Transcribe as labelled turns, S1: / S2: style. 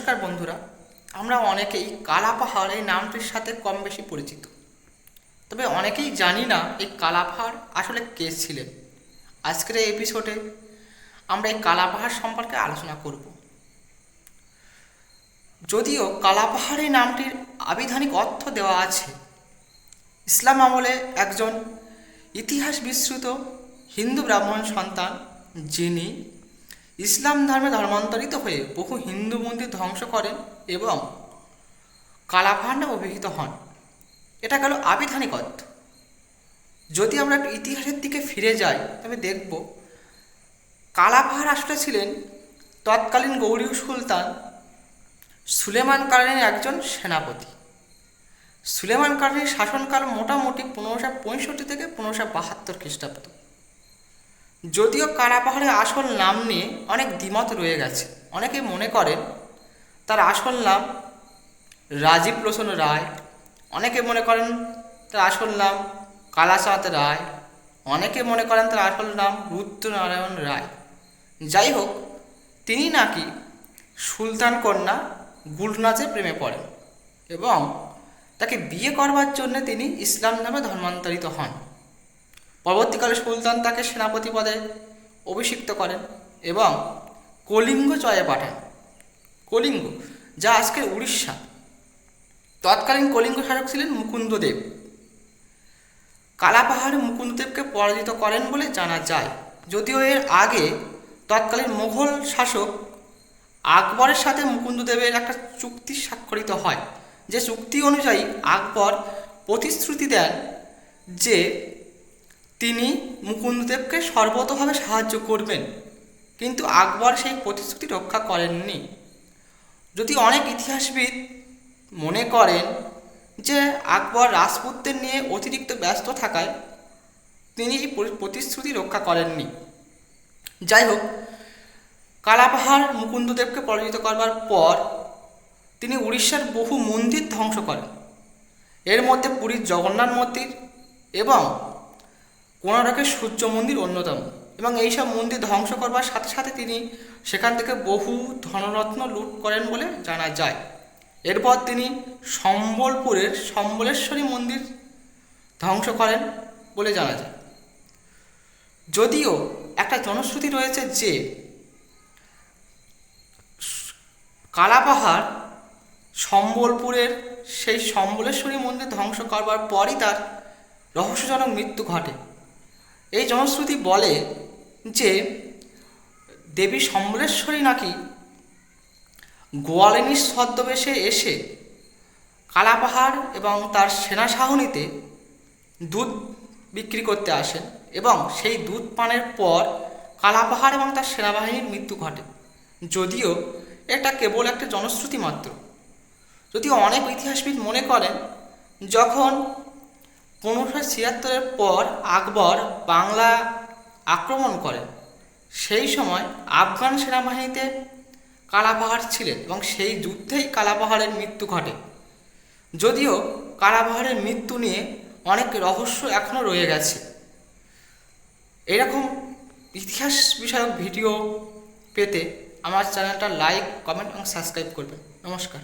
S1: নমস্কার বন্ধুরা, আমরা অনেকেই কালা পাহাড় এই নামটির সাথে কম বেশি পরিচিত। তবে অনেকেই জানি না এই কালা পাহাড় আসলে কে ছিলেন। আজকের এই এপিসোডে আমরা এই কালা পাহাড় সম্পর্কে আলোচনা করব। যদিও কালা পাহাড় এই নামটির আবিধানিক অর্থ দেওয়া আছে, ইসলাম আমলে একজন ইতিহাস বিস্মৃত হিন্দু ব্রাহ্মণ সন্তান যিনি ইসলাম ধর্মে ধর্মান্তরিত হয়ে বহু হিন্দু মন্দির ধ্বংস করেন এবং নামে অভিহিত হন। এটা গেল আবিধানিক অর্থ যদি আমরা একটু ইতিহাসের দিকে ফিরে যাই তবে দেখব কালাপাহাড় আসলে ছিলেন তৎকালীন গৌরীয় সুলতান সুলেমান কালীনের একজন সেনাপতি। সুলেমান কালীর শাসনকাল মোটামুটি পনেরোশো পঁয়ষট্টি থেকে পনেরোশো বাহাত্তর খ্রিস্টাব্দ। যদিও কারা পাহাড়ের আসল নাম নিয়ে অনেক দ্বিমত রয়ে গেছে। অনেকে মনে করেন তার আসল নাম রাজীব লোচন রায়। অনেকে মনে করেন তার আসল নাম কালাচাঁদ রায়। অনেকে মনে করেন তার আসল নাম রুদ্রনারায়ণ রায়। যাই হোক, তিনি নাকি সুলতান কন্যা গুলনাচে প্রেমে পড়েন এবং তাকে বিয়ে করবার জন্য তিনি ইসলাম নামে ধর্মান্তরিত হন। পরবর্তীকালে সুলতান তাকে সেনাপতি পদে অভিষিক্ত করেন এবং কলিঙ্গ জয়ে পাঠান। কলিঙ্গ, যা আজকের উড়িষ্যা। তৎকালীন কলিঙ্গ শাসক ছিলেন মুকুন্দদেব কালাপাহাড়ে মুকুন্দদেবকে পরাজিত করেন বলে জানা যায়। যদিও এর আগে তৎকালীন মুঘল শাসক আকবরের সাথে মুকুন্দদেবের একটা চুক্তি স্বাক্ষরিত হয়। যে চুক্তি অনুযায়ী আকবর প্রতিশ্রুতি দেন যে তিনি মুকুন্দদেবকে সর্বতভাবে সাহায্য করবেন। কিন্তু আকবর সেই প্রতিশ্রুতি রক্ষা করেননি। যদি অনেক ইতিহাসবিদ মনে করেন যে আকবর রাজপুতদের নিয়ে অতিরিক্ত ব্যস্ত থাকায় তিনি প্রতিশ্রুতি রক্ষা করেননি। যাই হোক, কালাপাহাড় মুকুন্দদেবকে পরাজিত করবার পর তিনি উড়িষ্যার বহু মন্দির ধ্বংস করেন। এর মধ্যে পুরীর জগন্নাথ মন্দির এবং কোণারকের সূর্য মন্দির অন্যতম এবং এইসব মন্দির ধ্বংস করবার সাথে সাথে তিনি সেখান থেকে বহু ধনরত্ন লুট করেন বলে জানা যায়। এরপর তিনি সম্বলপুরের সম্বলেশ্বরী মন্দির ধ্বংস করেন বলে জানা যায়। যদিও একটা জনশ্রুতি রয়েছে যে কালাপাহাড় সম্বলপুরের সেই সম্বলেশ্বরী মন্দির ধ্বংস করবার পরই তার রহস্যজনক মৃত্যু ঘটে। এই জনশ্রুতি বলে যে দেবী সম্বলেশ্বরী নাকি গোয়ালিনীর ছদ্মবেশে এসে কালাপাহাড় এবং তার সেনা সাহনীতে দুধ বিক্রি করতে আসেন এবং সেই দুধ পানের পর কালাপাহাড় এবং তার সেনাবাহিনীর মৃত্যু ঘটে। যদিও এটা কেবল একটা জনশ্রুতি মাত্র। যদিও অনেক ইতিহাসবিদ মনে করেন, যখন পনেরোশো ছিয়াত্তরের পর আকবর বাংলা আক্রমণ করেন। সেই সময় আফগান সেনাবাহিনীতে কালাপাহাড় ছিলেন এবং সেই যুদ্ধেই কালাপাহাড়ের মৃত্যু ঘটে। যদিও কালাপাহাড়ের মৃত্যু নিয়ে অনেক রহস্য এখনও রয়ে গেছে। এরকম ইতিহাস বিষয়ক ভিডিও পেতে আমার চ্যানেলটা লাইক, কমেন্ট এবং সাবস্ক্রাইব করবেন। নমস্কার।